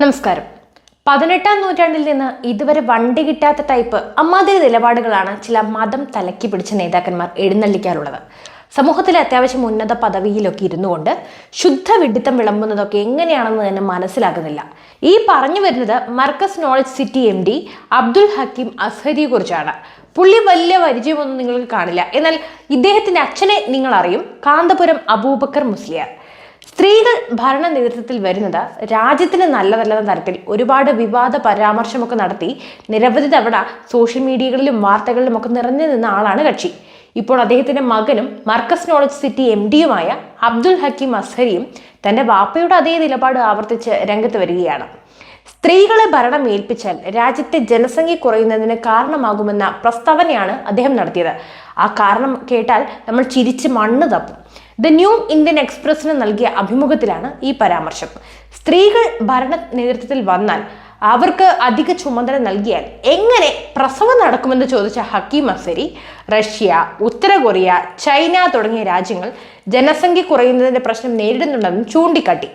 നമസ്കാരം. പതിനെട്ടാം നൂറ്റാണ്ടിൽ നിന്ന് ഇതുവരെ വണ്ടി കിട്ടാത്ത ടൈപ്പ് അമ്മാതിരി നിലപാടുകളാണ് ചില മതം തലക്കി പിടിച്ച നേതാക്കന്മാർ എഴുന്നള്ളിക്കാറുള്ളത്. സമൂഹത്തിലെ അത്യാവശ്യം ഉന്നത പദവിയിലൊക്കെ ഇരുന്നു കൊണ്ട് ശുദ്ധ വിഡിത്തം വിളമ്പുന്നതൊക്കെ എങ്ങനെയാണെന്ന് തന്നെ മനസ്സിലാകുന്നില്ല. ഈ പറഞ്ഞു വരുന്നത് Markaz knowledge city M D Abdul Hakeem അസ്ഹരിയെ കുറിച്ചാണ്. പുള്ളി വലിയ പരിചയമൊന്നും നിങ്ങൾക്ക് കാണില്ല. എന്നാൽ ഇദ്ദേഹത്തിന്റെ അച്ഛനെ നിങ്ങൾ അറിയും കാന്തപുരം അബൂബക്കർ മുസ്ലിയാർ. സ്ത്രീകൾ ഭരണ നേതൃത്വത്തിൽ വരുന്നത് രാജ്യത്തിന് നല്ലതല്ലെന്ന തരത്തിൽ ഒരുപാട് വിവാദ പരാമർശമൊക്കെ നടത്തി നിരവധി തവണ സോഷ്യൽ മീഡിയകളിലും വാർത്തകളിലും ഒക്കെ നിറഞ്ഞു നിന്ന ആളാണ് കക്ഷി. ഇപ്പോൾ അദ്ദേഹത്തിന്റെ മകനും മർക്കസ് നോളജ് സിറ്റി എം ഡിയുമായ അബ്ദുൽ ഹക്കീം അസ്ഹരിയും തന്റെ വാപ്പയുടെ അതേ നിലപാട് ആവർത്തിച്ച് രംഗത്ത് വരികയാണ്. സ്ത്രീകളെ ഭരണം ഏൽപ്പിച്ചാൽ രാജ്യത്തെ ജനസംഖ്യ കുറയുന്നതിന് കാരണമാകുമെന്ന പ്രസ്താവനയാണ് അദ്ദേഹം നടത്തിയത്. ആ കാരണം കേട്ടാൽ നമ്മൾ ചിരിച്ച് മണ്ണ് തപ്പും. ദ ന്യൂ ഇന്ത്യൻ എക്സ്പ്രസിന് നൽകിയ അഭിമുഖത്തിലാണ് ഈ പരാമർശം. സ്ത്രീകൾ ഭരണ നേതൃത്വത്തിൽ വന്നാൽ അവർക്ക് അധിക ചുമതല നൽകിയാൽ എങ്ങനെ പ്രസവം നടക്കുമെന്ന് ചോദിച്ച ഹക്കീം അസരി റഷ്യ ഉത്തര കൊറിയ ചൈന തുടങ്ങിയ രാജ്യങ്ങൾ ജനസംഖ്യ കുറയുന്നതിന്റെ പ്രശ്നം നേരിടുന്നുണ്ടെന്നും ചൂണ്ടിക്കാട്ടി.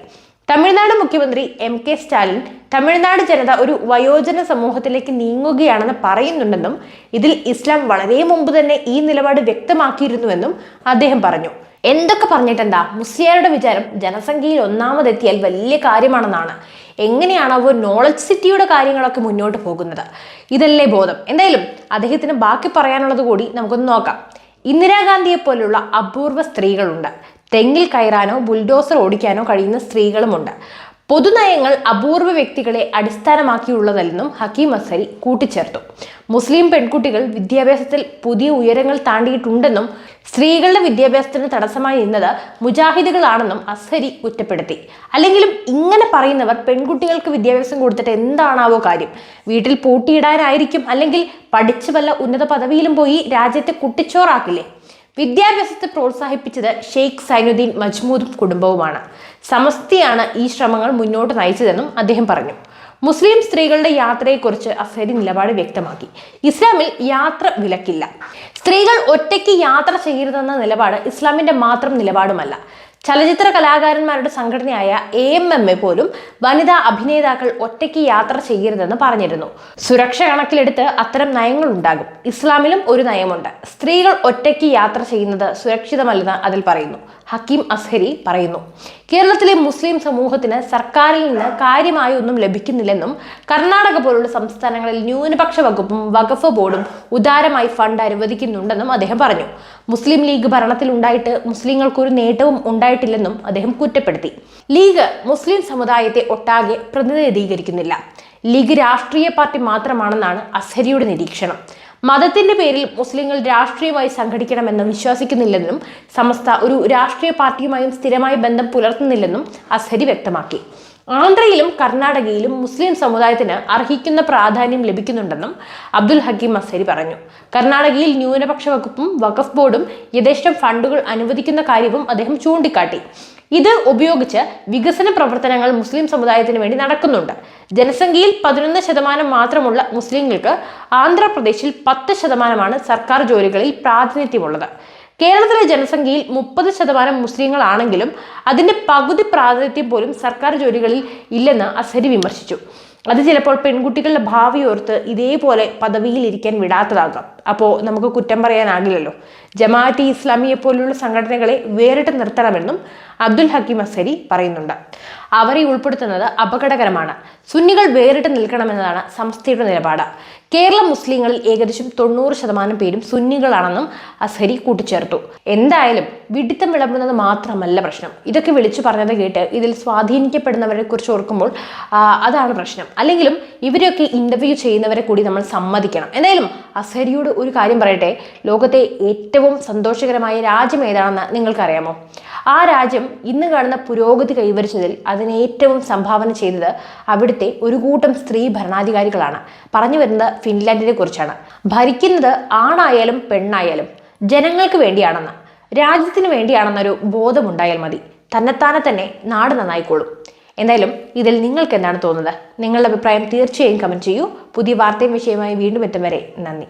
തമിഴ്നാട് മുഖ്യമന്ത്രി എം കെ സ്റ്റാലിൻ തമിഴ്നാട് ജനത ഒരു വയോജന സമൂഹത്തിലേക്ക് നീങ്ങുകയാണെന്ന് പറയുന്നുണ്ടെന്നും ഇതിൽ ഇസ്ലാം വളരെ മുമ്പ് തന്നെ ഈ നിലപാട് വ്യക്തമാക്കിയിരുന്നുവെന്നും അദ്ദേഹം പറഞ്ഞു. എന്തൊക്കെ പറഞ്ഞിട്ടെന്താ? മുസ്ലിയാരുടെ വിചാരം ജനസംഖ്യയിൽ ഒന്നാമതെത്തിയാൽ വലിയ കാര്യമാണെന്നാണ്. എങ്ങനെയാണ് അവർ നോളജ് സിറ്റിയുടെ കാര്യങ്ങളൊക്കെ മുന്നോട്ട് പോകുന്നത്? ഇതല്ലേ ബോധം. എന്തായാലും അദ്ദേഹത്തിന് ബാക്കി പറയാനുള്ളത് കൂടി നമുക്കൊന്ന് നോക്കാം. ഇന്ദിരാഗാന്ധിയെ പോലുള്ള അപൂർവ സ്ത്രീകളുണ്ട്. തെങ്ങിൽ കയറാനോ ബുൾഡോസർ ഓടിക്കാനോ കഴിയുന്ന സ്ത്രീകളുമുണ്ട്. പൊതുനയങ്ങൾ അപൂർവ വ്യക്തികളെ അടിസ്ഥാനമാക്കിയുള്ളതല്ലെന്നും ഹക്കീം അസരി കൂട്ടിച്ചേർത്തു. മുസ്ലിം പെൺകുട്ടികൾ വിദ്യാഭ്യാസത്തിൽ പുതിയ ഉയരങ്ങൾ താണ്ടിയിട്ടുണ്ടെന്നും സ്ത്രീകളുടെ വിദ്യാഭ്യാസത്തിന് തടസ്സമായി നിന്നത് മുജാഹിദുകളാണെന്നും അസരി കുറ്റപ്പെടുത്തി. അല്ലെങ്കിലും ഇങ്ങനെ പറയുന്നവർ പെൺകുട്ടികൾക്ക് വിദ്യാഭ്യാസം കൊടുത്തിട്ട് എന്താണാവോ കാര്യം? വീട്ടിൽ പൂട്ടിയിടാനായിരിക്കും അല്ലെങ്കിൽ പഠിച്ചു വല്ല ഉന്നത പദവിയിലും പോയി രാജ്യത്തെ കുട്ടിച്ചോറാക്കില്ലേ? വിദ്യാഭ്യാസത്തെ പ്രോത്സാഹിപ്പിച്ചത് ഷെയ്ഖ് സൈനുദ്ദീൻ മജ്മൂദും കുടുംബവുമാണ്. സമസ്തിയാണ് ഈ ശ്രമങ്ങൾ മുന്നോട്ട് നയിച്ചതെന്നും അദ്ദേഹം പറഞ്ഞു. മുസ്ലിം സ്ത്രീകളുടെ യാത്രയെക്കുറിച്ച് അസരി നിലപാട് വ്യക്തമാക്കി. ഇസ്ലാമിൽ യാത്ര വിലക്കില്ല. സ്ത്രീകൾ ഒറ്റയ്ക്ക് യാത്ര ചെയ്യരുതെന്ന നിലപാട് ഇസ്ലാമിന്റെ മാത്രം നിലപാടുമല്ല. ചലച്ചിത്ര കലാകാരന്മാരുടെ സംഘടനയായ എ എം എം എ പോലും വനിതാ അഭിനേതാക്കൾ ഒറ്റയ്ക്ക് യാത്ര ചെയ്യരുതെന്ന് പറഞ്ഞിരുന്നു. സുരക്ഷ കണക്കിലെടുത്ത് അത്തരം നയങ്ങൾ ഉണ്ടാകും. ഇസ്ലാമിലും ഒരു നയമുണ്ട്. സ്ത്രീകൾ ഒറ്റയ്ക്ക് യാത്ര ചെയ്യുന്നത് സുരക്ഷിതമല്ലെന്ന് അതിൽ പറയുന്നു. ഹക്കീം അസ്ഹരി പറയുന്നു. കേരളത്തിലെ മുസ്ലിം സമൂഹത്തിന് സർക്കാരിൽ നിന്ന് കാര്യമായി ഒന്നും ലഭിക്കുന്നില്ലെന്നും കർണാടക പോലുള്ള സംസ്ഥാനങ്ങളിൽ ന്യൂനപക്ഷ വകുപ്പും വഖഫ് ബോർഡും ഉദാരമായി ഫണ്ട് അനുവദിക്കുന്നുണ്ടെന്നും അദ്ദേഹം പറഞ്ഞു. മുസ്ലിം ലീഗ് ഭരണത്തിൽ ഉണ്ടായിട്ട് മുസ്ലിങ്ങൾക്ക് ഒരു നേട്ടവും ഉണ്ടായിട്ടില്ലെന്നും അദ്ദേഹം കുറ്റപ്പെടുത്തി. ലീഗ് മുസ്ലിം സമുദായത്തെ ഒട്ടാകെ പ്രതിനിധീകരിക്കുന്നില്ല. ലീഗ് രാഷ്ട്രീയ പാർട്ടി മാത്രമാണെന്നാണ് അസ്ഹരിയുടെ നിരീക്ഷണം. മതത്തിന്റെ പേരിൽ മുസ്ലിങ്ങൾ രാഷ്ട്രീയമായി സംഘടിക്കണമെന്ന് വിശ്വസിക്കുന്നില്ലെന്നും സമസ്ത ഒരു രാഷ്ട്രീയ പാർട്ടിയുമായും സ്ഥിരമായി ബന്ധം പുലർത്തുന്നില്ലെന്നും അസ്ഹരി വ്യക്തമാക്കി. ആന്ധ്രയിലും കർണാടകയിലും മുസ്ലിം സമുദായത്തിന് അർഹിക്കുന്ന പ്രാധാന്യം ലഭിക്കുന്നുണ്ടെന്നും അബ്ദുൽ ഹക്കീം അസരി പറഞ്ഞു. കർണാടകയിൽ ന്യൂനപക്ഷ വകുപ്പും വഖഫ് ബോർഡും യഥേഷ്ടം ഫണ്ടുകൾ അനുവദിക്കുന്ന കാര്യവും അദ്ദേഹം ചൂണ്ടിക്കാട്ടി. ഇത് ഉപയോഗിച്ച് വികസന പ്രവർത്തനങ്ങൾ മുസ്ലിം സമുദായത്തിന് വേണ്ടി നടക്കുന്നുണ്ട്. ജനസംഖ്യയിൽ പതിനൊന്ന് ശതമാനം മാത്രമുള്ള മുസ്ലിങ്ങൾക്ക് ആന്ധ്രാപ്രദേശിൽ പത്ത് ശതമാനമാണ് സർക്കാർ ജോലികളിൽ പ്രാതിനിധ്യമുള്ളത്. കേരളത്തിലെ ജനസംഖ്യയിൽ മുപ്പത് ശതമാനം മുസ്ലിങ്ങളാണെങ്കിലും അതിന്റെ പകുതി പ്രാതിനിധ്യം പോലും സർക്കാർ ജോലികളിൽ ഇല്ലെന്ന് അസരി വിമർശിച്ചു. അത് ചിലപ്പോൾ പെൺകുട്ടികളുടെ ഭാവി ഓർത്ത് ഇതേപോലെ പദവിയിൽ ഇരിക്കാൻ വിടാത്തതാകാം. അപ്പോൾ നമുക്ക് കുറ്റം പറയാനാകില്ലല്ലോ. ജമാഅത്തെ ഇസ്ലാമിയെ പോലുള്ള സംഘടനകളെ വേറിട്ട് നിർത്തണമെന്നും അബ്ദുൽ ഹക്കീം അസരി പറയുന്നുണ്ട്. അവരെ ഉൾപ്പെടുത്തുന്നത് അപകടകരമാണ്. സുന്നികൾ വേറിട്ട് നിൽക്കണമെന്നതാണ് സംസ്ഥയുടെ നിലപാട്. കേരള മുസ്ലിങ്ങളിൽ ഏകദേശം തൊണ്ണൂറ് ശതമാനം പേരും സുന്നികളാണെന്നും അസരി കൂട്ടിച്ചേർത്തു. എന്തായാലും വിഡിത്തം വിളമ്പുന്നത് മാത്രമല്ല പ്രശ്നം. ഇതൊക്കെ വിളിച്ചു പറഞ്ഞത് കേട്ട് ഇതിൽ സ്വാധീനിക്കപ്പെടുന്നവരെ കുറിച്ച് ഓർക്കുമ്പോൾ അതാണ് പ്രശ്നം. അല്ലെങ്കിലും ഇവരെയൊക്കെ ഇന്റർവ്യൂ ചെയ്യുന്നവരെ കൂടി നമ്മൾ സമ്മതിക്കണം. എന്തായാലും അസരിയോട് ഒരു കാര്യം പറയട്ടെ? ലോകത്തെ ഏറ്റവും സന്തോഷകരമായ രാജ്യം ഏതാണെന്ന് നിങ്ങൾക്കറിയാമോ? ആ രാജ്യം ഇന്ന് കാണുന്ന പുരോഗതി കൈവരിച്ചതിൽ അതിന് ഏറ്റവും സംഭാവന ചെയ്തത് അവിടുത്തെ ഒരു കൂട്ടം സ്ത്രീ ഭരണാധികാരികളാണ്. പറഞ്ഞു വരുന്നത് ഫിൻലാൻഡിനെ കുറിച്ചാണ്. ഭരിക്കുന്നത് ആണായാലും പെണ്ണായാലും ജനങ്ങൾക്ക് വേണ്ടിയാണെന്ന്. രാജ്യത്തിന് വേണ്ടിയാണെന്നൊരു ബോധമുണ്ടായാൽ മതി. തന്നെത്താനെ തന്നെ നാട് നന്നായിക്കോളും. എന്തായാലും ഇതിൽ നിങ്ങൾക്ക് എന്താണ് തോന്നുന്നത്? നിങ്ങളുടെ അഭിപ്രായം തീർച്ചയായും കമന്റ് ചെയ്യൂ. പുതിയ വാർത്തയും വിഷയമായി വീണ്ടും എത്തും വരെ നന്ദി.